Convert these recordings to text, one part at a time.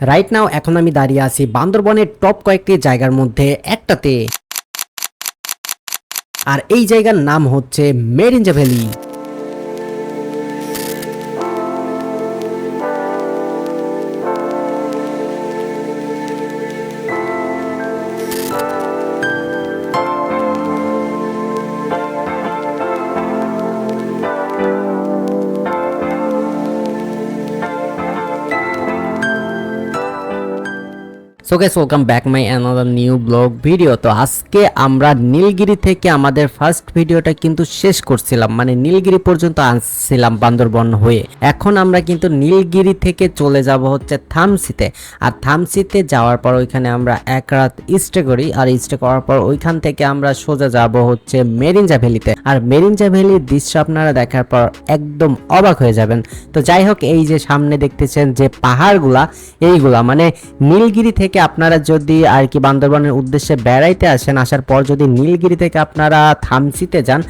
Right now এখন আমি দাঁড়িয়ে আছি বান্দরবনের টপ কয়েকটি জায়গার মধ্যে একটাতে। আর এই জায়গার নাম হচ্ছে মেরিঞ্জা valley so guys welcome back my another new vlog video তো আজকে আমরা নীলগিরি থেকে আমাদের ফার্স্ট ভিডিওটা কিন্তু শেষ করছিলাম। মানে নীলগিরি পর্যন্ত আসছিলাম বান্দরবন হয়ে। এখন আমরা কিন্তু নীলগিরি থেকে চলে যাব হচ্ছে থামসিতে। আর থামসিতে যাওয়ার পর ওইখানে আমরা এক রাত স্টে করি। আর স্টে করার পর ওইখান থেকে আমরা সোজা যাব হচ্ছে মেরিঞ্জা ভ্যালিতে। আর মেরিঞ্জা ভ্যালির দৃশ্য আপনারা দেখার পর একদম অবাক হয়ে যাবেন। তো যাই হোক, এই যে সামনে দেখতেছেন যে পাহাড়গুলা, এইগুলা মানে নীলগিরি থেকে আপনারা যদি আর কি বান্দরবানের উদ্দেশ্যে বেড়াইতে আসেন, আসার পর যদি নীলগিরি থেকে আপনারা থামসিতে যান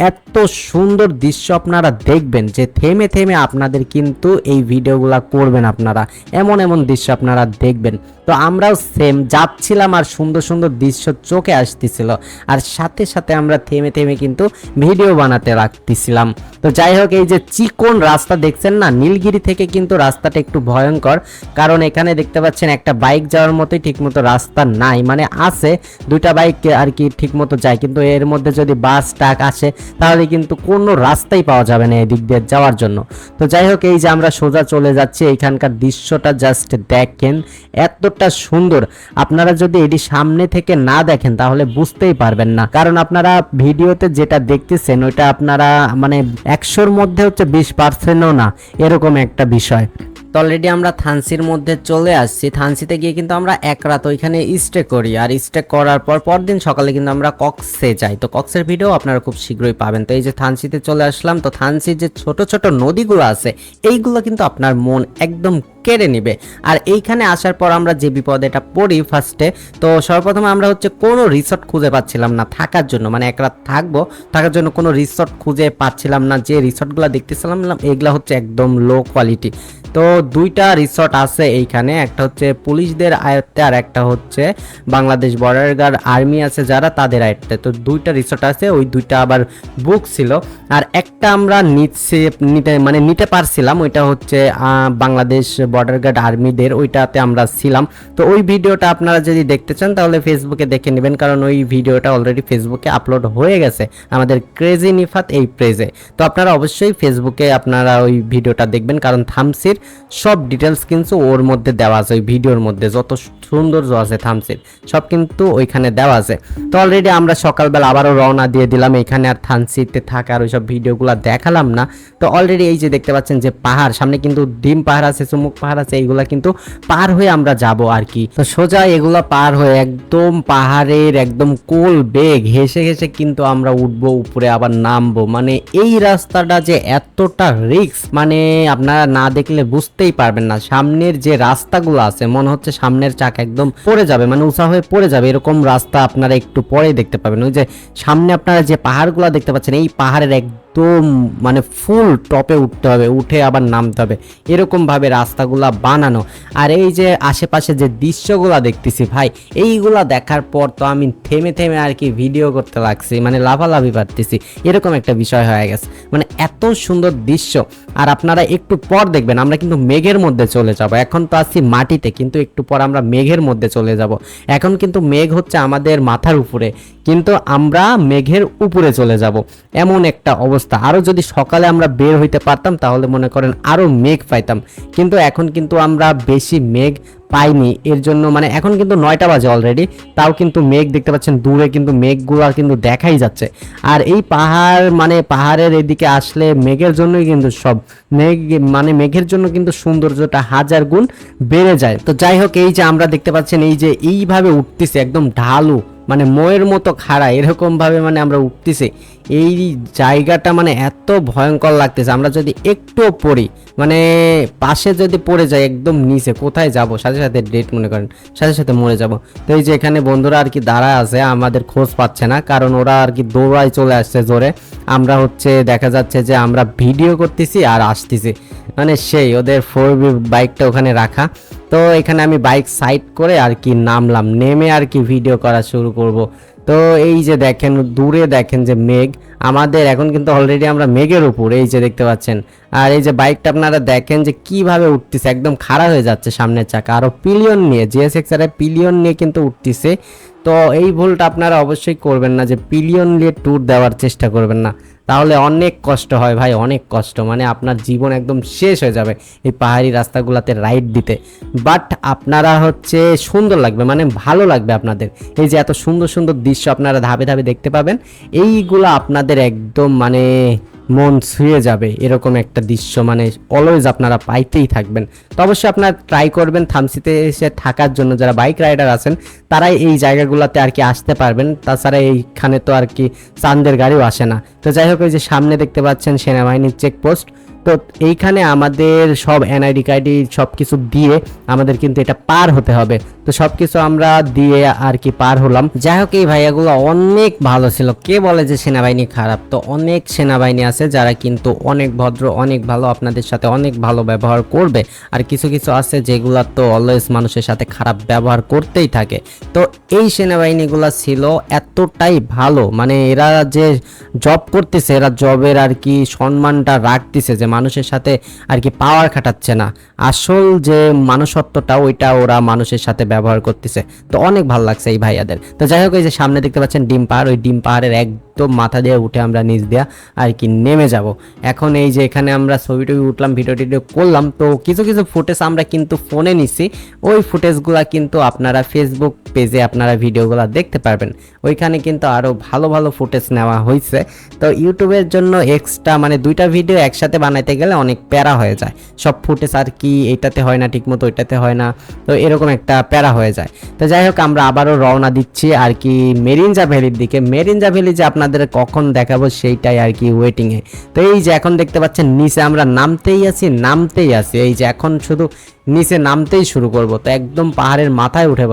এত সুন্দর দৃশ্য আপনারা দেখবেন যে থেমে থেমে আপনাদের কিন্তু এই ভিডিওগুলো করবেন আপনারা। এমন এমন দৃশ্য আপনারা দেখবেন। তো আমরাও সেম যাচ্ছিলাম আর সুন্দর সুন্দর দৃশ্য চোখে আসতেছিল। আর সাথে সাথে আমরা থেমে থেমে কিন্তু ভিডিও বানাতে রাখতেছিলাম। তো যাই হোক, এই যে চিকন রাস্তা দেখছেন না? নীলগিরি থেকে কিন্তু রাস্তাটা একটু ভয়ঙ্কর। কারণ এখানে দেখতে পাচ্ছেন একটা বাইক যাওয়ার মতোই ঠিকমতো রাস্তা নাই। মানে আছে, দুইটা বাইক আর কি ঠিকমতো যায়। কিন্তু এর মধ্যে যদি বাস ট্রাক আসে তাহলে কিন্তু কোনো রাস্তাই পাওয়া যাবে না এদিক দিয়ে যাওয়ার জন্য। তো যাই হোক, এই যে আমরা সোজা চলে যাচ্ছি, এইখানকার দৃশ্যটা জাস্ট দেখেন, এতটা সুন্দর। আপনারা যদি এটি সামনে থেকে না দেখেন, তাহলে বুঝতেই পারবেন না। কারণ আপনারা ভিডিওতে যেটা দেখতেছেন, ওইটা আপনারা মানে একশোর মধ্যে হচ্ছে বিশ পার্সেন্টও না, এরকম একটা বিষয়। তো অলরেডি আমরা থানসির মধ্যে চলে আসছি। থানসিতে গিয়ে কিন্তু আমরা এক রাত ওইখানে স্টে করি। আর স্টে করার পর পরদিন সকালে কিন্তু আমরা কক্সে যাই। তো কক্সের ভিডিও আপনারা খুব শীঘ্রই পাবেন। তো এই যে থানসিতে চলে আসলাম। তো থানসির যে ছোট ছোট নদীগুলো আছে, এইগুলো কিন্তু আপনার মন একদম কেড়ে নিবে। আর এইখানে আসার পর আমরা যে বিপদে এটা পড়ি ফার্স্টে তো সর্বপ্রথমে আমরা হচ্ছে কোনো রিসর্ট খুঁজে পাচ্ছিলাম না থাকার জন্য। মানে এক রাত থাকব, থাকার জন্য কোনো রিসর্ট খুঁজে পাচ্ছিলাম না। যে রিসর্টগুলো দেখতেছিলাম এগুলা হচ্ছে একদম লো কোয়ালিটি তো দুইটা রিসর্ট আছে এইখানে, একটা হচ্ছে পুলিশদের আয়ত্তে আর একটা হচ্ছে বাংলাদেশ বর্ডার গার্ড আর্মি আছে যারা তাদের আয়ত্তে। তো দুইটা রিসর্ট আছে, ওই দুইটা আবার বুক ছিল। আর একটা আমরা নিচ্ছে, নিতে মানে নিতে পারছিলাম, ওইটা হচ্ছে বাংলাদেশ বর্ডার গার্ড আর্মিদের ওইটাতে আমরা ছিলাম। তো ওই ভিডিওটা আপনারা যদি দেখতে চান, তাহলে ফেসবুকে দেখে নেবেন, কারণ ওই ভিডিওটা অলরেডি ফেসবুকে আপলোড হয়ে গেছে আমাদের ক্রেজি নিফাত এই প্রেজে তো আপনারা অবশ্যই ফেসবুকে আপনারা ওই ভিডিওটা দেখবেন, কারণ থামসির সব ডিটেলস কিন্তু ওর মধ্যে দেওয়া আছে, ওই ভিডিওর মধ্যে যত সৌন্দর্য আছে থামসির সব কিন্তু ওইখানে দেওয়া আছে। তো অলরেডি আমরা সকালবেলা আবারও রওনা দিয়ে দিলাম, এখানে আর থানসিতে থাকার ওইসব ভিডিওগুলো দেখালাম না। তো অলরেডি এই যে দেখতে পাচ্ছেন যে পাহাড়, সামনে কিন্তু ডিম পাহাড় আছে চুমুক পাহাড় আছে এইগুলা কিন্তু পার হয়ে আমরা যাব আর কি। তো সোজা এগুলা পার হয়ে একদম পাহাড়ের একদম কোল বেগ হেসে হেসে কিন্তু আমরা উঠবো, উপরে আবার নামবো। মানে এই রাস্তাটা যে এতটা রিস্ক মানে আপনারা না দেখলে বুঝতেই পারবেন না। সামনের যে রাস্তাগুলো আছে, মনে হচ্ছে সামনের চাকা একদম পড়ে যাবে মানে উঁচা হয়ে পড়ে যাবে, এরকম রাস্তা আপনারা একটু পরে দেখতে পাবেন। ওই যে সামনে আপনারা যে পাহাড়গুলো দেখতে পাচ্ছেন, এই পাহাড়ের একদম মানে ফুল টপে উঠতে হবে, উঠে আবার নামতে হবে। এরকম ভাবে রাস্তাগুলা বানানো। আর এই যে আশেপাশে যে দৃশ্যগুলা দেখতেছি ভাই, এইগুলা দেখার পর তো আমি থেমে থেমে আর কি ভিডিও করতে লাগছি মানে লাভালাভি পারতেছি। এরকম একটা বিষয় হয়ে গেছে। মানে এত সুন্দর দৃশ্য। আর আপনারা একটু পর দেখবেন, আমরা কিন্তু মেঘের মধ্যে চলে যাব। এখন তো আছি মাটিতে, কিন্তু একটু পর আমরা মেঘের মধ্যে চলে যাব। এখন কিন্তু মেঘ হচ্ছে আমাদের মাথার উপরে। কিন্তু আমরা মেঘের উপরে চলে যাব। এমন একটা অবস্থা। আরও যদি সকালে আমরা বের হইতে পারতাম, তাহলে মনে করেন আরও মেঘ পাইতাম। কিন্তু এখন কিন্তু আমরা বেশি মেঘ পাইনি। এর জন্য মানে এখন কিন্তু নয়টা বাজে অলরেডি তাও কিন্তু মেঘ দেখতে পাচ্ছেন, দূরে কিন্তু মেঘগুলো কিন্তু দেখাই যাচ্ছে। আর এই পাহাড় মানে পাহাড়ের এদিকে আসলে মেঘের জন্যই কিন্তু সব। মেঘ মানে মেঘের জন্য কিন্তু সৌন্দর্যটা হাজার গুণ বেড়ে যায়। তো যাই হোক, এই যে আমরা দেখতে পাচ্ছেন, এই যে এইভাবে উঠতেছে একদম ঢালু মানে ময়ের মতো খাড়া এরকম ভাবে মানে আমরা উঠতেছি। এই জায়গাটা মানে এত ভয়ঙ্কর লাগতেছে। আমরা যদি একটু পড়ি মানে পাশে যদি পড়ে যায় একদম নিচে, কোথায় যাব? সাথে সাথে ডেট মনে করেন, সাথে সাথে মরে যাব। তো এই যে এখানে বন্ধুরা আর কি দাঁড়ায় আছে, আমাদের খোঁজ পাচ্ছে না, কারণ ওরা আর কি দৌড়ায় চলে আসছে জোরে। আমরা হচ্ছে দেখা যাচ্ছে যে আমরা ভিডিও করতেছি আর আসতেছি। মানে সেই, ওদের ফোর বাইকটা ওখানে রাখা। তো এখানে আমি বাইক সাইড করে আর কি নামলাম, নেমে আর কি ভিডিও করা শুরু করব। তো এই যে দেখেন, দূরে দেখেন যে মেঘ, আমাদের এখন কিন্তু অলরেডি আমরা মেঘের উপর, এই যে দেখতে পাচ্ছেন। আর এই যে বাইকটা আপনারা দেখেন যে কীভাবে উঠতেছে, একদম খাড়া হয়ে যাচ্ছে সামনের চাকা। আরও পিলিয়ন নিয়ে জিএসএক্স আর পিলিয়ন নিয়ে কিন্তু উঠতেছে। তো এই ভুলটা আপনারা অবশ্যই করবেন না যে পিলিয়ন নিয়ে ট্যুর দেওয়ার চেষ্টা করবেন না। তাহলে অনেক কষ্ট হয় ভাই, অনেক কষ্ট। মানে আপনার জীবন একদম শেষ হয়ে যাবে এই পাহাড়ি রাস্তাগুলোতে রাইড দিতে। বাট আপনারা হচ্ছে সুন্দর লাগবে মানে ভালো লাগবে আপনাদের। এই যে এত সুন্দর সুন্দর দৃশ্য আপনারা ধাপে ধাপে দেখতে পাবেন, এইগুলো আপনাদের একদম মানে মন ছুঁয়ে যাবে, এরকম একটা দৃশ্য। মানে অলওয়েজ আপনারা পাইতেই থাকবেন। তো অবশ্যই আপনারা ট্রাই করবেন থামসিতে এসে থাকার জন্য। যারা বাইক রাইডার আছেন, তারাই এই জায়গাগুলোতে আর কি আসতে পারবেন। তাছাড়া এইখানে তো আর কি চান্দের গাড়িও আসে না। তো যাই হোক, ওই যে সামনে দেখতে পাচ্ছেন সেনাবাহিনীর চেকপোস্ট তো এইখানে আমাদের সব এনআইডি কার্ডি সব কিছু দিয়ে আমাদের কিন্তু এটা পার হতে হবে। তো সব কিছু আমরা দিয়ে আর কি পার হলাম। যাই হোক, এই ভাইয়াগুলো অনেক ভালো ছিল। কে বলে যে সেনাবাহিনী খারাপ? তো অনেক সেনাবাহিনী আছে যারা কিন্তু অনেক ভদ্র, অনেক ভালো, আপনাদের সাথে অনেক ভালো ব্যবহার করবে। আর কিছু কিছু আছে যেগুলা তো অলওয়েজ মানুষের সাথে খারাপ ব্যবহার করতেই থাকে। তো এই সেনাবাহিনীগুলো ছিল এতটাই ভালো। মানে এরা যে জব করতেছে, এরা জবের আর কি সম্মানটা রাখতেছে যে মানুষের সাথে আর কি পাওয়ার খাটাচ্ছে না। আসল যে মানুষত্বটা, ওইটা ওরা মানুষের সাথে ব্যবহার করতেছে। তো অনেক ভালো লাগছে এই ভাইয়াদের। তো যাই হোক, এই যে সামনে দেখতে পাচ্ছেন ডিম পাহাড় ওই ডিম পাহাড়ের একদম মাথা দিয়ে উঠে আমরা নিচ দিয়া আর কি নেমে যাব। এখন এই যে এখানে আমরা ছবি টবি উঠলাম ভিডিও টিডিও করলাম, তো কিছু কিছু ফুটেজ আমরা কিন্তু ফোনে নিছি। ওই ফুটেজগুলা কিন্তু আপনারা ফেসবুক পেজে আপনারা ভিডিওগুলো দেখতে পারবেন। ওইখানে কিন্তু আরও ভালো ভালো ফুটেজ নেওয়া হয়েছে তো ইউটিউবের জন্য এক্সট্রা মানে দুইটা ভিডিও একসাথে বানাইতে গেলে অনেক প্যারা হয়ে যায়। সব ফুটেজ আর কি এটাতে হয় না, ঠিকমতো ওইটাতে হয় না, তো এরকম একটা প্যারা হয়ে যায়। তো যাই হোক, আমরা আবারও রওনা দিচ্ছি আর কি মেরিনজা ভ্যালির দিকে। মেরিনজা ভ্যালি যে আপনাদের কখন দেখাবো সেইটাই আর কি ওয়েটিংয়ে তো এই যে এখন দেখতে পাচ্ছেন, নিচে আমরা নামতেই আছি নামতেই আছি। এই যে এখন শুধু নিচে নামতেই শুরু করব। তো একদম পাহাড়ের মাথায় উঠে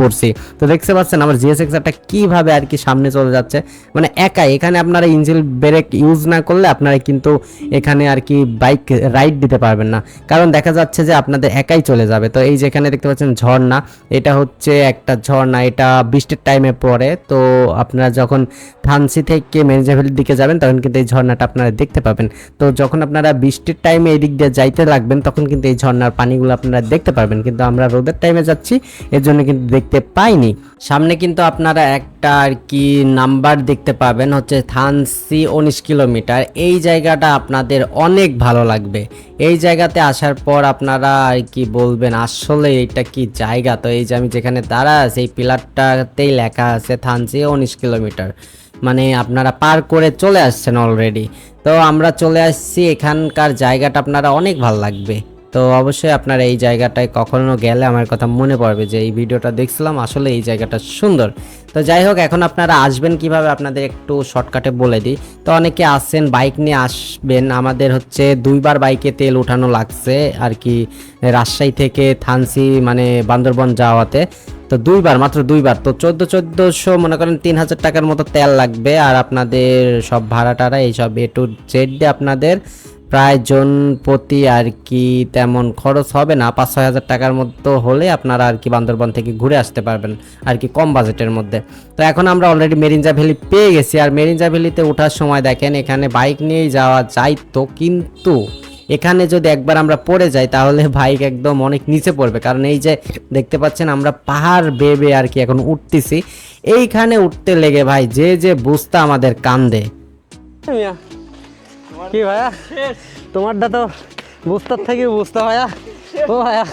পড়ছি। তো দেখতে পাচ্ছেন আমার জিএসএক্সআরটা কীভাবে আর কি সামনে চলে যাচ্ছে। মানে একাই, এখানে আপনারা ইঞ্জিন ব্রেক ইউজ না করলে আপনারা কিন্তু এখানে আর কি বাইক রাইড দিতে পারবেন না। কারণ দেখা যাচ্ছে যে আপনাদের একাই চলে যাবে। তো এই যেখানে দেখতে পাচ্ছেন ঝর্ণা, এটা হচ্ছে একটা ঝর্ণা, এটা বৃষ্টির টাইমে পড়ে। তো আপনারা যখন থানসি থেকে মেনজাভেলির দিকে যাবেন, তখন কিন্তু এই ঝর্ণাটা আপনারা দেখতে পাবেন। তো যখন আপনারা বৃষ্টির টাইমে এই দিক দিয়ে যাইতে লাগবেন, তখন কিন্তু এই ঝর্ণার পানিগুলো আপনারা দেখতে পারবেন। কিন্তু আমরা রোদের টাইমে যাচ্ছি, এর জন্য কিন্তু দেখতে পাইনি। সামনে কিন্তু আপনারা একটা আর কি নাম্বার দেখতে পাবেন, হচ্ছে থানসি উনিশ কিলোমিটার। এই জায়গাটা আপনাদের অনেক ভালো লাগবে। এই জায়গাতে আসার পর আপনারা আর কি বলবেন, আসলে এটা কি জায়গা? তো এই যে আমি যেখানে দাঁড়া আছি, এই পিলারটাতেই লেখা আছে থানসি উনিশ কিলোমিটার। মানে আপনারা পার করে চলে আসছেন অলরেডি তো আমরা চলে আসছি, এখানকার জায়গাটা আপনারা অনেক ভালো লাগবে। তো অবশ্যই আপনারা এই জায়গাটায় কখনো গেলে আমার কথা মনে পড়বে যে এই ভিডিওটা দেখছিলাম, আসলে এই জায়গাটা সুন্দর। তো যাই হোক, এখন আপনারা আসবেন কীভাবে আপনাদের একটু শর্টকাটে বলে দিই। তো অনেকে আসছেন বাইক নিয়ে আসবেন। আমাদের হচ্ছে দুইবার বাইকে তেল উঠানো লাগছে আর কি, রাজশাহী থেকে থানসি মানে বান্দরবন যাওয়াতে। তো দুইবার, মাত্র দুইবার। তো চোদ্দ চোদ্দোশো মনে করেন তিন হাজার টাকার মতো তেল লাগবে। আর আপনাদের সব ভাড়া টাড়া এইসব এ টু জেড আপনাদের প্রায় জন প্রতি আর কি তেমন খরচ হবে না। পাঁচ ছয় হাজার টাকার মতো হলে আপনারা আর কি বান্দরবন থেকে ঘুরে আসতে পারবেন আর কি কম বাজেটের মধ্যে। তো এখন আমরা অলরেডি মেরিনজা ভ্যালি পেয়ে গেছি। আর মেরিনজা ভ্যালিতে ওঠার সময় দেখেন, এখানে বাইক নিয়েই যাওয়া যাইতো। কিন্তু এখানে যদি একবার আমরা পড়ে যাই, তাহলে বাইক একদম অনেক নিচে পড়বে। কারণ এই যে দেখতে পাচ্ছেন, আমরা পাহাড় বেয়ে বেয়ে আর কি এখন উঠতেছি। এইখানে উঠতে লেগে ভাই, যে যে বুঝতে আমাদের কান্দে। কি ভাইয়া? তোমারটা তো বুঝতার থেকে বুঝতে ভাইয়া। ও ভাইয়া।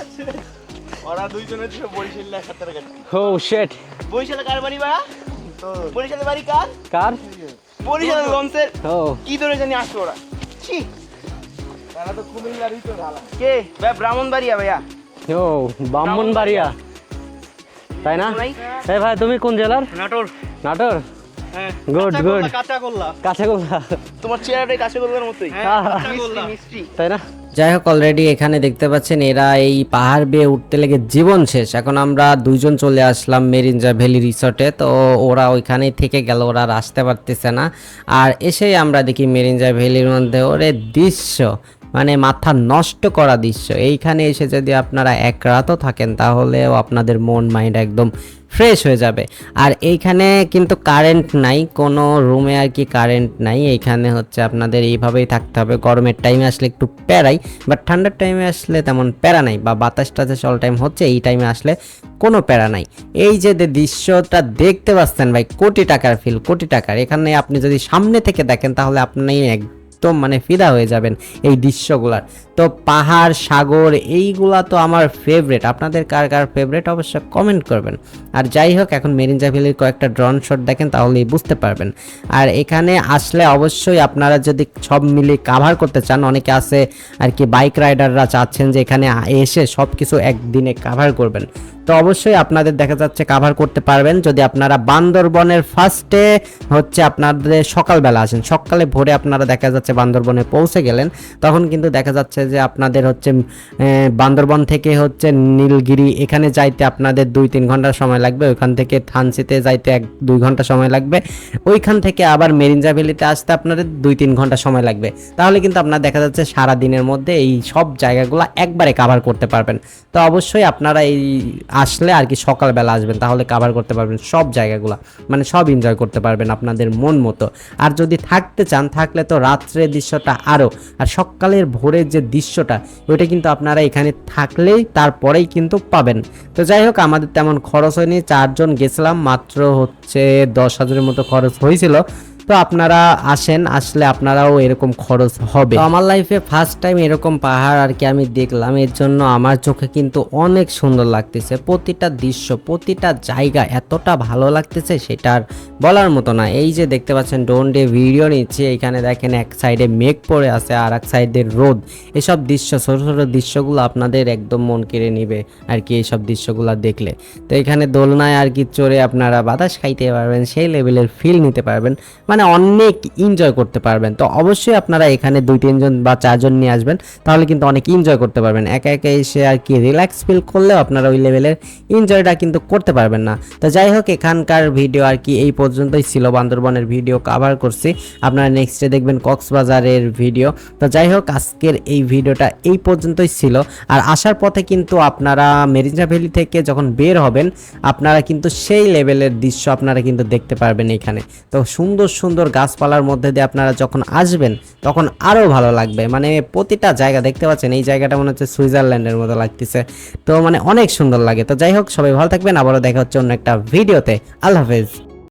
ওরা দুইজনের ছিল বরিশাল সাঁতার কাটে ও শেট বরিশালে কার বাড়ি বা বরিশালের বাড়ি কার? কার? বরিশালের গঞ্জের ও। কি ধরে জানি আসতো ওরা। ছি। তারা তো কুমিল্লারই তো ঢালা। কে? ভাই ব্রাহ্মণবাড়িয়া ভাইয়া। ও ব্রাহ্মণ ব্রাহ্মণবাড়িয়া। তাই না? ভাই এই ভাই তুমি কোন জেলার? নাটোর। নাটোর? হ্যাঁ। Good. কাঁচা করলা তোমার চেহারাটাই কাঁচা মতোই। হ্যাঁ, তাই না? যাই হোক অলরেডি এখানে দেখতে পাচ্ছেন এরা এই পাহাড় বেয়ে উঠতে লেগে জীবন শেষ। এখন আমরা দুইজন চলে আসলাম মেরিনজা ভ্যালি রিসর্টে। তো ওরা ওইখানেই থেকে গেল ওরা আর আসতে পারতেছে না। আর এসেই আমরা দেখি মেরিনজা ভ্যালির মধ্যে ওরে দৃশ্য। মানে মাথা নষ্ট করা দৃশ্য। এইখানে এসে যদি আপনারা এক রাতও থাকেন, তাহলেও আপনাদের মন, মাইন্ড একদম ফ্রেশ হয়ে যাবে। আর এইখানে কিন্তু কারেন্ট নাই, কোনো রুমে আর কি কারেন্ট নাই। এইখানে হচ্ছে আপনাদের এইভাবেই থাকতে হবে। গরমের টাইমে আসলে একটু প্যারাই, বাট ঠান্ডার টাইমে আসলে তেমন প্যারা নাই, বা বাতাস টাতাস অল টাইম হচ্ছে, এই টাইমে আসলে কোনো প্যারা নাই। এই যে দৃশ্যটা দেখতে পাচ্ছেন ভাই, কোটি টাকার ফিল কোটি টাকার। এখানে আপনি যদি সামনে থেকে দেখেন, তাহলে আপনি একদম মানে ফিদা হয়ে যাবেন এই দৃশ্যগুলার। তো পাহাড়, সাগর, এইগুলা তো আমার ফেভারেট আপনাদের কার কার ফেভারেট অবশ্যই কমেন্ট করবেন। আর যাই হোক, এখন মেরিনজা ভ্যালির কয়েকটা ড্রোন শট দেখেন, তাহলেই বুঝতে পারবেন। আর এখানে আসলে অবশ্যই আপনারা যদি সব মিলে কাভার করতে চান, অনেকে আছে আর কি বাইক রাইডাররা চাচ্ছেন যে এখানে এসে সব কিছু একদিনে কাভার করবেন। তো অবশ্যই আপনাদের দেখা যাচ্ছে কাভার করতে পারবেন। যদি আপনারা বান্দরবনের ফার্স্টে হচ্ছে আপনাদের সকালবেলা আসেন, সকালে ভোরে আপনারা দেখা যাচ্ছে বান্দরবনে পৌঁছে গেলেন, তখন কিন্তু দেখা যাচ্ছে যে আপনাদের হচ্ছে বান্দরবন থেকে হচ্ছে নীলগিরি, এখানে যাইতে আপনাদের দুই তিন ঘণ্টা সময় লাগবে, ওইখান থেকে থানসিতে যাইতে এক দুই ঘণ্টা সময় লাগবে, ওইখান থেকে আবার মেরিনজা ভ্যালিতে আসতে আপনাদের দুই তিন ঘণ্টা সময় লাগবে। তাহলে কিন্তু আপনার দেখা যাচ্ছে সারা দিনের মধ্যে এই সব জায়গাগুলো একবারে কাভার করতে পারবেন। তো অবশ্যই আপনারা এই আসলে আর কি সকালবেলা আসবেন, তাহলে কাভার করতে পারবেন সব জায়গাগুলো। মানে সব এনজয় করতে পারবেন আপনাদের মন মতো। আর যদি থাকতে চান, থাকলে তো রাত্রের দৃশ্যটা আরও আর সকালের ভোরের যে দৃশ্যটা, ওইটা কিন্তু আপনারা এখানে থাকলেই তারপরেই কিন্তু পাবেন। তো যাই হোক, আমাদের তেমন খরচ হয়নি। চারজন গেছিলাম, মাত্র হচ্ছে দশ হাজারের মতো খরচ হয়েছিল। তো আপনারা আসেন, আসলে আপনারাও এরকম খরচ হবে। আমার লাইফে ফার্স্ট টাইম এরকম পাহাড় আর কি আমি দেখলাম, এর জন্য আমার চোখে কিন্তু অনেক সুন্দর লাগতেছে। প্রতিটা দৃশ্য, প্রতিটা জায়গা এতটা ভালো লাগতেছে সেটা আর বলার মতো না। এই যে দেখতে পাচ্ছেন ড্রোন ডে ভিডিও নিচ্ছে, এখানে দেখেন এক সাইডে মেঘ পড়ে আছে আর এক সাইডে রোদ। এসব দৃশ্য, ছোট ছোট দৃশ্যগুলো আপনাদের একদম মন কেড়ে নিবে আর কি এইসব দৃশ্যগুলো দেখলে। তো এখানে দোলনায় আর কি চড়ে আপনারা বাতাস খাইতে পারবেন, সেই লেভেলের ফিল নিতে পারবেন। মানে অনেক এনজয় করতে পারবেন। তো অবশ্যই আপনারা এখানে দুই, তিনজন বা চারজন নিয়ে আসবেন, তাহলে কিন্তু অনেক এনজয় করতে পারবেন। একা একা এসে আর কি রিল্যাক্স ফিল করলেও আপনারা ওই লেভেলের এনজয়টা কিন্তু করতে পারবেন না। তো যাই হোক, এখানকার ভিডিও আর কি এই পর্যন্তই ছিল। বান্দরবনের ভিডিও কভার করছি। আপনারা নেক্সটে দেখবেন কক্সবাজারের ভিডিও তো যাই হোক, আজকের এই ভিডিওটা এই পর্যন্তই ছিল। আর আসার পথে কিন্তু আপনারা মেরিনা ভ্যালি থেকে যখন বের হবেন, আপনারা কিন্তু সেই লেভেলের দৃশ্য আপনারা কিন্তু দেখতে পারবেন এখানে। তো সুন্দর সুন্দর সুন্দর গাছপালার মধ্যে দিয়ে আপনারা যখন আসবেন, তখন আরও ভালো লাগবে। মানে প্রতিটা জায়গা দেখতে পাচ্ছেন, এই জায়গাটা মনে হচ্ছে সুইজারল্যান্ডের মতো লাগতেছে। তো মানে অনেক সুন্দর লাগে। তো যাই হোক, সবাই ভালো থাকবেন। আবারও দেখা হচ্ছে অন্য একটা ভিডিওতে। আল্লাহ হাফেজ।